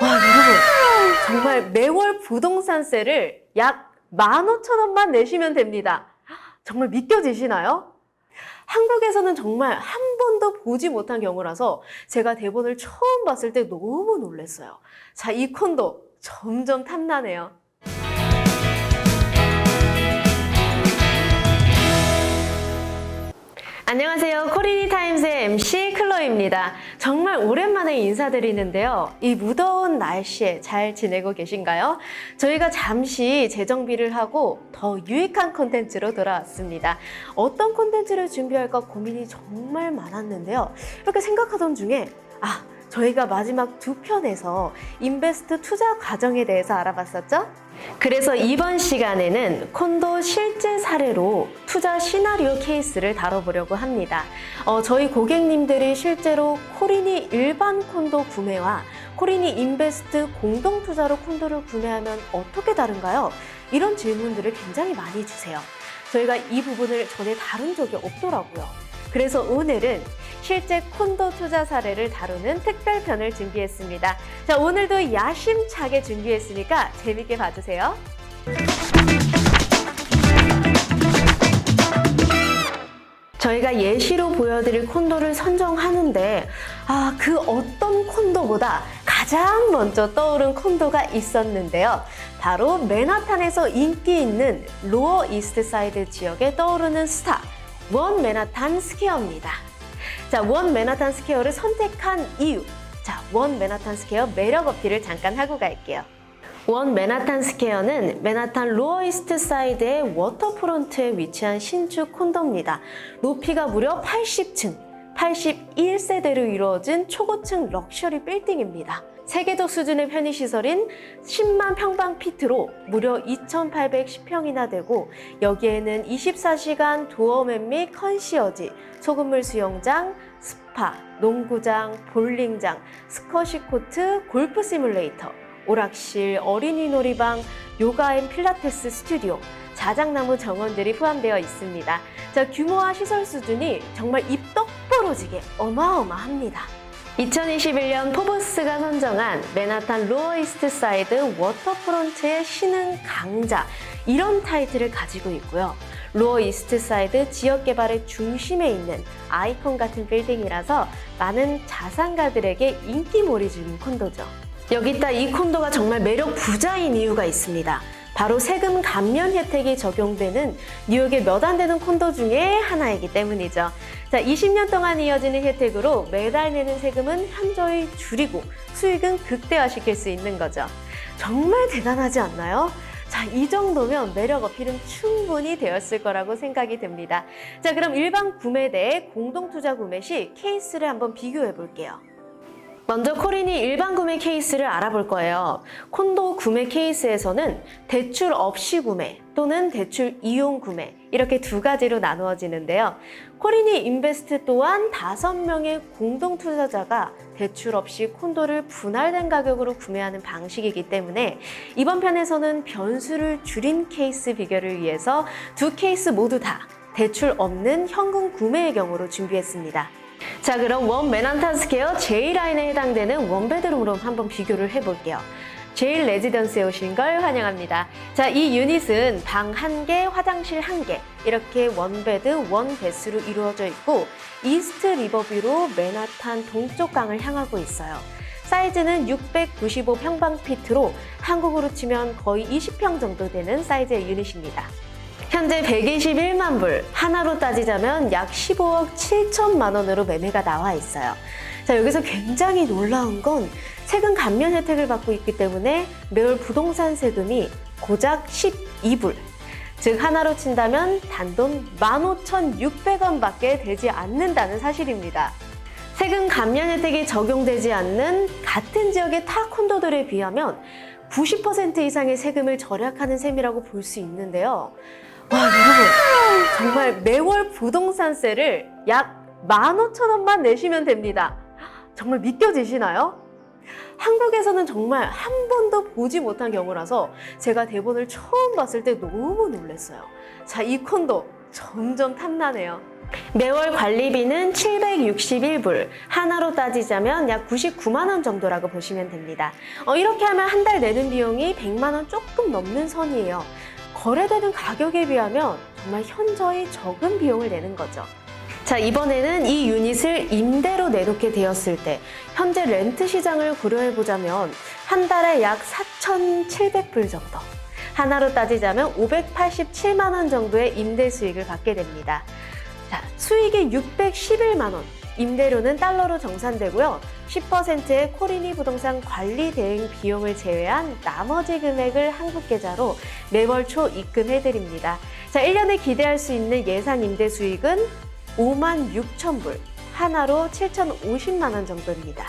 와, 여러분. 정말 매월 부동산세를 약 15,000원만 내시면 됩니다. 정말 믿겨지시나요? 한국에서는 정말 한 번도 보지 못한 경우라서 제가 대본을 처음 봤을 때 너무 놀랐어요. 자, 이 콘도 점점 탐나네요. 안녕하세요. 코리니 타임스의 MC 클로입니다. 정말 오랜만에 인사드리는데요. 이 무더운 날씨에 잘 지내고 계신가요? 저희가 잠시 재정비를 하고 더 유익한 콘텐츠로 돌아왔습니다. 어떤 콘텐츠를 준비할까 고민이 정말 많았는데요. 이렇게 생각하던 중에 아, 저희가 마지막 두 편에서 인베스트 투자 과정에 대해서 알아봤었죠? 그래서 이번 시간에는 콘도 실제 사례로 투자 시나리오 케이스를 다뤄보려고 합니다. 어, 저희 고객님들이 실제로 코리니 일반 콘도 구매와 코리니 인베스트 공동 투자로 콘도를 구매하면 어떻게 다른가요? 이런 질문들을 굉장히 많이 주세요. 저희가 이 부분을 전에 다룬 적이 없더라고요. 그래서 오늘은 실제 콘도 투자 사례를 다루는 특별편을 준비했습니다. 자, 오늘도 야심차게 준비했으니까 재밌게 봐주세요. 저희가 예시로 보여드릴 콘도를 선정하는데, 아, 그 어떤 콘도보다 가장 먼저 떠오른 콘도가 있었는데요. 바로 맨하탄에서 인기 있는 로어 이스트 사이드 지역에 떠오르는 스타, 원 맨하탄 스퀘어입니다. 자, 원 맨하탄 스퀘어를 선택한 이유. 자, 원 맨하탄 스퀘어 매력 어필을 잠깐 하고 갈게요. 원 맨하탄 스퀘어는 맨하탄 로어 이스트 사이드의 워터프론트에 위치한 신축 콘도입니다. 높이가 무려 80층, 81세대로 이루어진 초고층 럭셔리 빌딩입니다. 세계적 수준의 편의시설인 10만 평방피트로 무려 2,810평이나 되고 여기에는 24시간 도어맨 및 컨시어지, 소금물 수영장, 스파, 농구장, 볼링장, 스쿼시 코트, 골프 시뮬레이터, 오락실, 어린이 놀이방, 요가 앤 필라테스 스튜디오, 자작나무 정원들이 포함되어 있습니다. 자, 규모와 시설 수준이 정말 입 떡 벌어지게 어마어마합니다. 2021년 포브스가 선정한 맨하탄 로어 이스트 사이드 워터프론트의 신흥 강자 이런 타이틀을 가지고 있고요. 로어 이스트 사이드 지역 개발의 중심에 있는 아이콘 같은 빌딩이라서 많은 자산가들에게 인기몰이 주는 콘도죠. 여기다 이 콘도가 정말 매력 부자인 이유가 있습니다. 바로 세금 감면 혜택이 적용되는 뉴욕의 몇 안 되는 콘도 중에 하나이기 때문이죠. 자, 20년 동안 이어지는 혜택으로 매달 내는 세금은 현저히 줄이고 수익은 극대화시킬 수 있는 거죠. 정말 대단하지 않나요? 자, 이 정도면 매력 어필은 충분히 되었을 거라고 생각이 듭니다. 자, 그럼 일반 구매 대 공동 투자 구매 시 케이스를 한번 비교해 볼게요. 먼저 코린이 일반 구매 케이스를 알아볼 거예요. 콘도 구매 케이스에서는 대출 없이 구매 또는 대출 이용 구매 이렇게 두 가지로 나누어지는데요. 코린이 인베스트 또한 다섯 명의 공동 투자자가 대출 없이 콘도를 분할된 가격으로 구매하는 방식이기 때문에 이번 편에서는 변수를 줄인 케이스 비교를 위해서 두 케이스 모두 다 대출 없는 현금 구매의 경우로 준비했습니다. 자, 그럼 원 맨하탄 스퀘어 J라인에 해당되는 원베드룸으로 한번 비교를 해볼게요. 제일 레지던스에 오신 걸 환영합니다. 자, 이 유닛은 방 한 개, 화장실 한 개, 이렇게 원베드, 원베스로 이루어져 있고, 이스트 리버뷰로 맨하탄 동쪽 강을 향하고 있어요. 사이즈는 695 평방피트로 한국으로 치면 거의 20평 정도 되는 사이즈의 유닛입니다. 현재 121만 불, 하나로 따지자면 약 15억 7천만 원으로 매매가 나와 있어요. 자, 여기서 굉장히 놀라운 건 세금 감면 혜택을 받고 있기 때문에 매월 부동산 세금이 고작 12불. 즉, 하나로 친다면 단돈 15,600원 밖에 되지 않는다는 사실입니다. 세금 감면 혜택이 적용되지 않는 같은 지역의 타 콘도들에 비하면 90% 이상의 세금을 절약하는 셈이라고 볼 수 있는데요. 와, 여러분. 정말 매월 부동산세를 약 15,000원만 내시면 됩니다. 정말 믿겨지시나요? 한국에서는 정말 한 번도 보지 못한 경우라서 제가 대본을 처음 봤을 때 너무 놀랐어요. 자, 이 콘도 점점 탐나네요. 매월 관리비는 761불, 하나로 따지자면 약 99만 원 정도라고 보시면 됩니다. 어, 이렇게 하면 한 달 내는 비용이 100만 원 조금 넘는 선이에요. 거래되는 가격에 비하면 정말 현저히 적은 비용을 내는 거죠. 자, 이번에는 이 유닛을 임대로 내놓게 되었을 때 현재 렌트 시장을 고려해 보자면 한 달에 약 4,700불 정도. 하나로 따지자면 587만 원 정도의 임대 수익을 받게 됩니다. 자, 수익이 611만 원. 임대료는 달러로 정산되고요. 10%의 코리니 부동산 관리 대행 비용을 제외한 나머지 금액을 한국 계좌로 매월 초 입금해 드립니다. 자, 1년에 기대할 수 있는 예산 임대 수익은 5만 6천 불, 하나로 7,050만 원 정도입니다.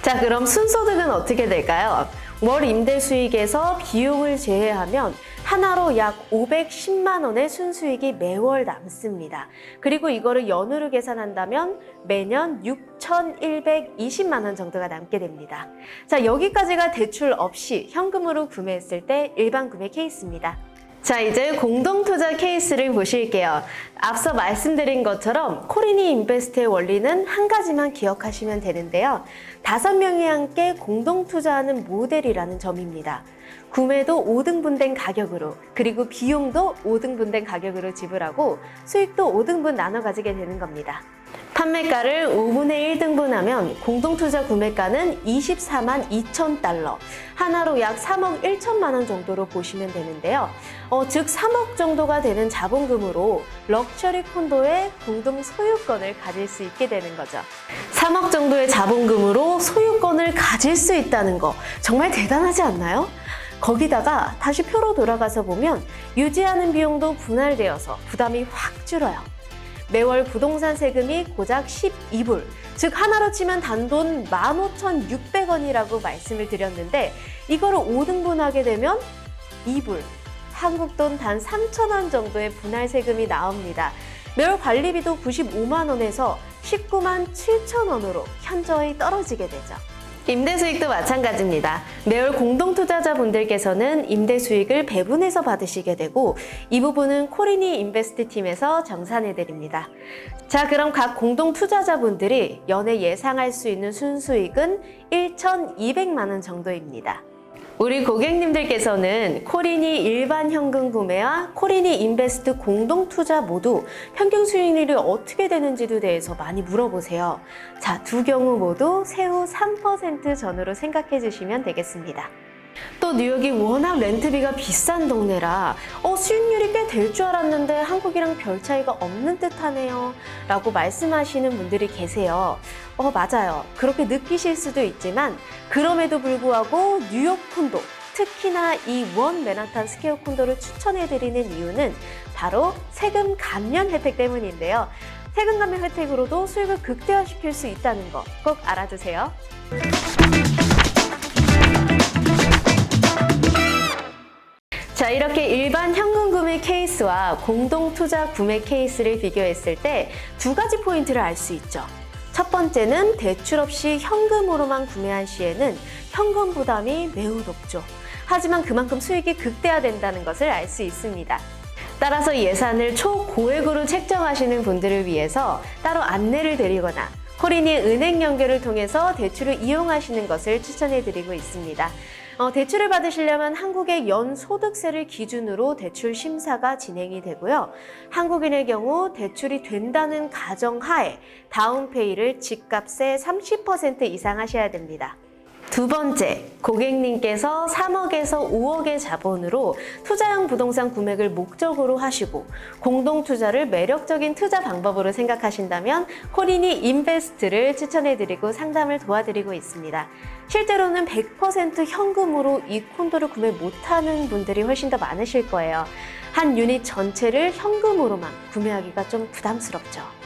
자, 그럼 순소득은 어떻게 될까요? 월 임대 수익에서 비용을 제외하면 하나로 약 510만 원의 순수익이 매월 남습니다. 그리고 이거를 연으로 계산한다면 매년 6,120만 원 정도가 남게 됩니다. 자, 여기까지가 대출 없이 현금으로 구매했을 때 일반 구매 케이스입니다. 자, 이제 공동투자 케이스를 보실게요. 앞서 말씀드린 것처럼 코리니 인베스트의 원리는 한 가지만 기억하시면 되는데요. 다섯 명이 함께 공동투자하는 모델이라는 점입니다. 구매도 5등분된 가격으로, 그리고 비용도 5등분된 가격으로 지불하고 수익도 5등분 나눠 가지게 되는 겁니다. 판매가를 5분의 1등분하면 공동투자 구매가는 24만 2천 달러, 하나로 약 3억 1천만 원 정도로 보시면 되는데요. 어, 즉 3억 정도가 되는 자본금으로 럭셔리 콘도의 공동 소유권을 가질 수 있게 되는 거죠. 3억 정도의 자본금으로 소유권을 가질 수 있다는 거 정말 대단하지 않나요? 거기다가 다시 표로 돌아가서 보면 유지하는 비용도 분할되어서 부담이 확 줄어요. 매월 부동산 세금이 고작 12불, 즉 하나로 치면 단돈 15,600원이라고 말씀을 드렸는데 이거를 5등분하게 되면 2불, 한국 돈 단 3,000원 정도의 분할 세금이 나옵니다. 매월 관리비도 95만 원에서 19만 7천 원으로 현저히 떨어지게 되죠. 임대 수익도 마찬가지입니다. 매월 공동 투자자분들께서는 임대 수익을 배분해서 받으시게 되고 이 부분은 코리니 인베스트 팀에서 정산해 드립니다. 자, 그럼 각 공동 투자자분들이 연에 예상할 수 있는 순수익은 1,200만 원 정도입니다. 우리 고객님들께서는 코리니 일반 현금 구매와 코리니 인베스트 공동 투자 모두 평균 수익률이 어떻게 되는지도 대해서 많이 물어보세요. 자, 두 경우 모두 세후 3% 전후로 생각해 주시면 되겠습니다. 또 뉴욕이 워낙 렌트비가 비싼 동네라 어, 수익률이 꽤 될 줄 알았는데 한국이랑 별 차이가 없는 듯하네요 라고 말씀하시는 분들이 계세요. 어 맞아요. 그렇게 느끼실 수도 있지만 그럼에도 불구하고 뉴욕 콘도 특히나 이 원 맨하탄 스퀘어 콘도를 추천해드리는 이유는 바로 세금 감면 혜택 때문인데요. 세금 감면 혜택으로도 수익을 극대화시킬 수 있다는 거 꼭 알아두세요. 자, 이렇게 일반 현금 구매 케이스와 공동 투자 구매 케이스를 비교했을 때 두 가지 포인트를 알 수 있죠. 첫 번째는 대출 없이 현금으로만 구매한 시에는 현금 부담이 매우 높죠. 하지만 그만큼 수익이 극대화된다는 것을 알 수 있습니다. 따라서 예산을 초고액으로 책정하시는 분들을 위해서 따로 안내를 드리거나 코리니 은행 연결을 통해서 대출을 이용하시는 것을 추천해 드리고 있습니다. 어, 대출을 받으시려면 한국의 연소득세를 기준으로 대출 심사가 진행이 되고요. 한국인의 경우 대출이 된다는 가정하에 다운페이를 집값의 30% 이상 하셔야 됩니다. 두 번째, 고객님께서 3억에서 5억의 자본으로 투자형 부동산 구매를 목적으로 하시고 공동 투자를 매력적인 투자 방법으로 생각하신다면 코리니 인베스트를 추천해드리고 상담을 도와드리고 있습니다. 실제로는 100% 현금으로 이 콘도를 구매 못하는 분들이 훨씬 더 많으실 거예요. 한 유닛 전체를 현금으로만 구매하기가 좀 부담스럽죠.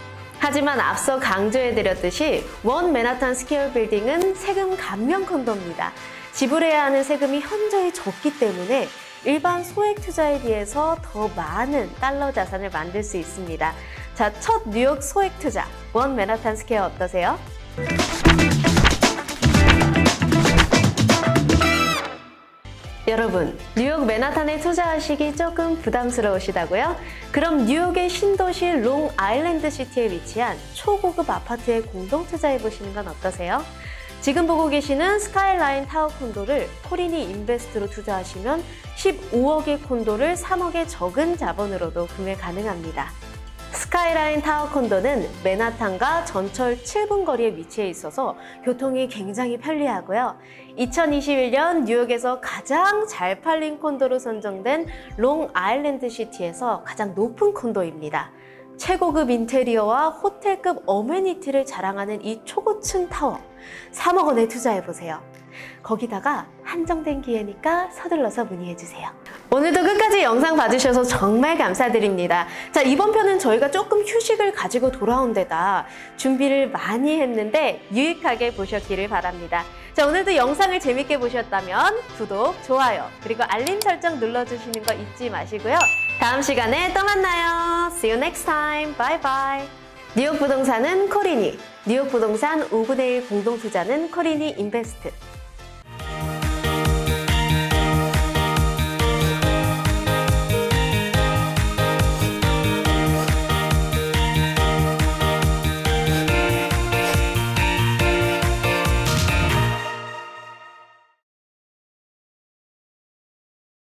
하지만 앞서 강조해드렸듯이 원 맨하탄 스퀘어 빌딩은 세금 감면 콘도입니다. 지불해야 하는 세금이 현저히 적기 때문에 일반 소액 투자에 비해서 더 많은 달러 자산을 만들 수 있습니다. 자, 첫 뉴욕 소액 투자 원 맨하탄 스퀘어 어떠세요? 여러분, 뉴욕 맨하탄에 투자하시기 조금 부담스러우시다고요? 그럼 뉴욕의 신도시 롱 아일랜드 시티에 위치한 초고급 아파트에 공동 투자해 보시는 건 어떠세요? 지금 보고 계시는 스카이라인 타워 콘도를 코리니 인베스트로 투자하시면 15억의 콘도를 3억의 적은 자본으로도 구매 가능합니다. 스카이라인 타워 콘도는 맨하탄과 전철 7분 거리에 위치해 있어서 교통이 굉장히 편리하고요. 2021년 뉴욕에서 가장 잘 팔린 콘도로 선정된 롱 아일랜드 시티에서 가장 높은 콘도입니다. 최고급 인테리어와 호텔급 어메니티를 자랑하는 이 초고층 타워 3억 원에 투자해 보세요. 거기다가 한정된 기회니까 서둘러서 문의해 주세요. 오늘도 끝까지 영상 봐주셔서 정말 감사드립니다. 자, 이번 편은 저희가 조금 휴식을 가지고 돌아온 데다 준비를 많이 했는데 유익하게 보셨기를 바랍니다. 자, 오늘도 영상을 재밌게 보셨다면 구독, 좋아요, 그리고 알림 설정 눌러주시는 거 잊지 마시고요. 다음 시간에 또 만나요. See you next time. Bye bye. 뉴욕 부동산은 코리니, 뉴욕 부동산 5분의 1 공동 투자는 코리니 인베스트.